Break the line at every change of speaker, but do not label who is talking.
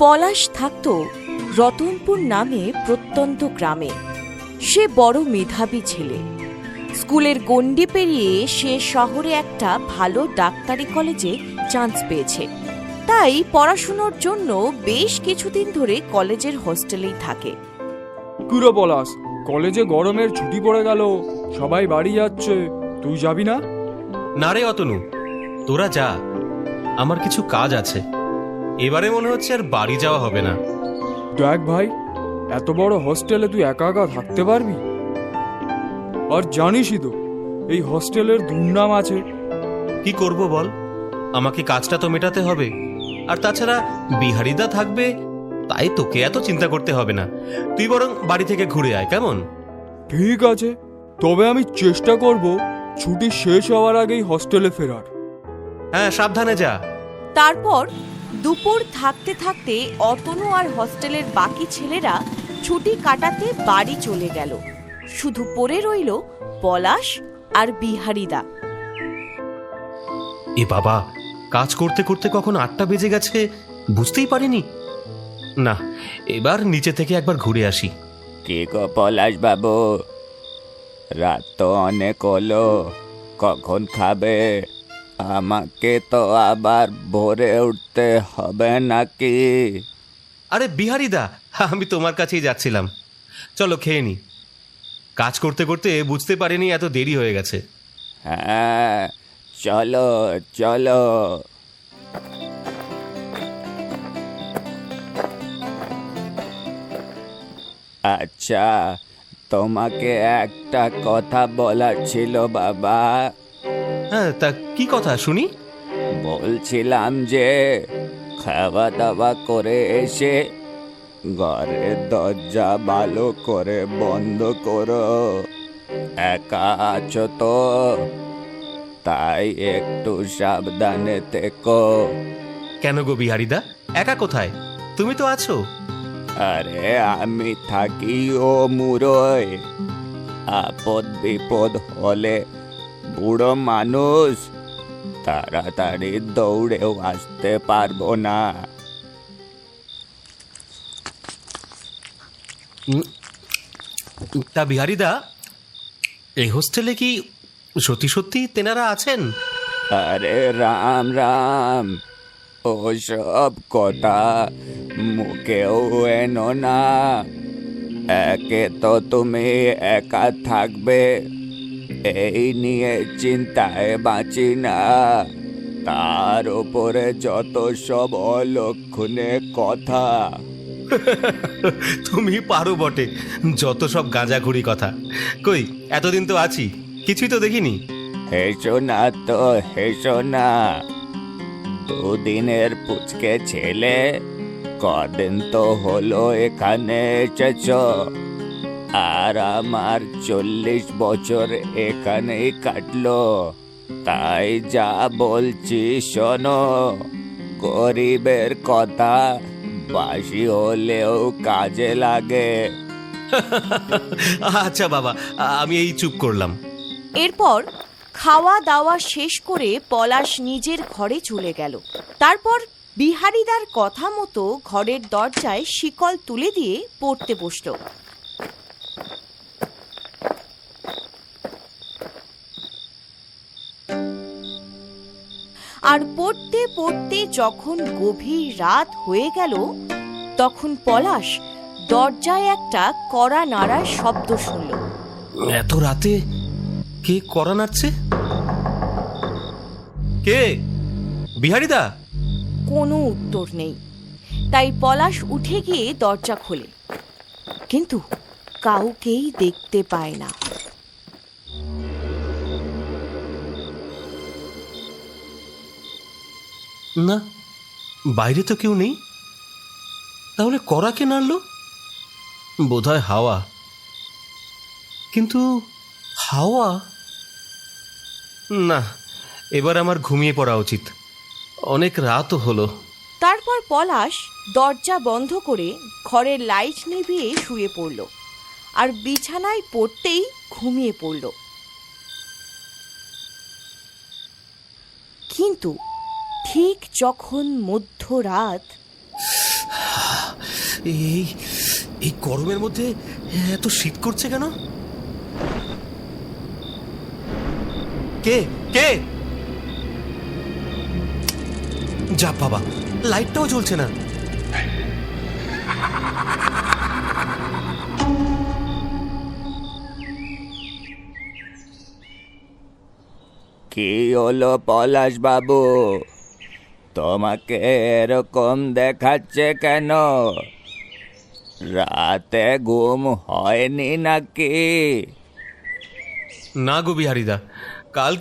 পলাশ থাকত রতনপুর নামে প্রত্যন্ত গ্রামে। সে বড় মেধাবী ছেলে। স্কুলের গণ্ডি পেরিয়ে সে শহরে একটা ভালো ডাক্তারি কলেজে চান্স পেয়েছে। তাই পড়াশুনোর জন্য বেশ কিছুদিন ধরে কলেজের হোস্টেলেই থাকে।
কুড়ো পলাশ কলেজে গরমের ছুটি পড়ে গেল সবাই বাড়ি যাচ্ছে তুই যাবি না?
না রে অতনু তোরা যা আমার কিছু কাজ আছে। এবারে মনে হচ্ছে আর বাড়ি যাওয়া হবে না।
দেখ ভাই এত বড় হোস্টেলে তুই একা একা থাকতে পারবি? আর জানিসই তো এই হোস্টেলের দুর্নাম আছে।
কি করব বল? আমাকে কাজটা তো মেটাতে হবে। আর তাছাড়া বিহারিদা থাকবে তাই তোকে এত চিন্তা করতে হবে না। তুই বরং বাড়ি থেকে ঘুরে আয় কেমন?
ঠিক আছে তবে আমি চেষ্টা করব ছুটি শেষ হওয়ার আগেই হোস্টেলে ফেরার।
হ্যাঁ সাবধানে যা।
তারপর দুপুর থাকতে থাকতে অতনু আর হস্টেলের বাকি ছেলেরা ছুটি কাটাতে বাড়ি চলে গেল। শুধু পড়ে রইল পলাশ আর বিহারিদা।
এ বাবা কাজ করতে করতে কখন আটটা বেজে গেছে বুঝতেই পারিনি। না এবার নিচে থেকে একবার ঘুরে আসি।
কে গো পলাশ বাবু? রাত তো অনেক হলো কখন খাবে? আমাকে তো আবার ভোরে উঠতে হবে নাকি?
আরে বিহারিদা আমি তোমার কাছেই যাচ্ছিলাম। চলো খেয়ে নি। কাজ করতে করতে বুঝতে পারিনি এত দেরি হয়ে গেছে।
হ্যাঁ চলো চলো। আচ্ছা তোমাকে একটা কথা বলার ছিল বাবা।
হ্যাঁ তা কি কথা শুনি?
বলছিলাম যে খাওয়া দাওয়া করে এসে ঘরের দরজা ভালো করে বন্ধ করো। একা আছো তো তাই একটু সাবধানে থেকো।
কেন গো বিহারিদা? একা কোথায়? তুমি তো আছো।
আরে আমি থাকি ও মুরই আপদ বিপদ হলে বুড়ো মানুষ তাড়াতাড়ি দৌড়েও আসতে পারব না।
তা বিহারিদা এই হোস্টেলে কি সত্যি সত্যি তেনারা আছেন?
আরে রাম রাম ওসব কথা মুখেও এনো না। একে তো তুমি একা থাকবে। এই নিয়ে চিন্তায় বাঁচি না। তার উপরে যত সব অলক্ষণে কথা।
তুমি পারো বটে যত সব গাঁজাঘুরি কথা। কই এতদিন তো আছি কিছুই তো দেখিনি।
হেসো না তো হেসো না। দুদিনের পুচকে ছেলে কদিন তো হলো এখানে এসেছ। আর আমার চল্লিশ বছর এখানেই কাটলো। তাই যা বলছি শোনো। গরিবের কথা বাসি হলেও কাজে লাগে।
আচ্ছা বাবা আমি এই চুপ করলাম।
এরপর খাওয়া দাওয়া শেষ করে পলাশ নিজের ঘরে চলে গেল। তারপর বিহারিদার কথা মতো ঘরের দরজায় শিকল তুলে দিয়ে পড়তে বসল। আর পড়তে পড়তে যখন গভীর রাত হয়ে গেল তখন পলাশ দরজায় একটা কড়া নাড়ার শব্দ শুনল।
এত রাতে কে করা নাড়ছে? কে? বিহারিদা?
কোনো উত্তর নেই। তাই পলাশ উঠে গিয়ে দরজা খোলে। কিন্তু কাউকেই দেখতে পায় না।
না, বাইরে তো কেউ নেই। তাহলে করা কে নাড়ল? বোধহয় হাওয়া। কিন্তু হাওয়া? না, এবার আমার ঘুমিয়ে পড়া উচিত। অনেক রাতও হলো।
তারপর পলাশ দরজা বন্ধ করে ঘরের লাইট নিভিয়ে শুয়ে পড়ল আর বিছানায় পড়তেই ঘুমিয়ে পড়ল। কিন্তু ঠিক যখন মধ্যরাত।
এই এই গরমের মধ্যে এত শীত করছে কেন? কে কে? যা বাবা লাইটটাও জ্বলছে না।
কি হলো পলাশ বাবু তোমাকে এরকম দেখাচ্ছে কেন? রাতে ঘুম হয়নি নাকি?
না গো বিহারিদা কাল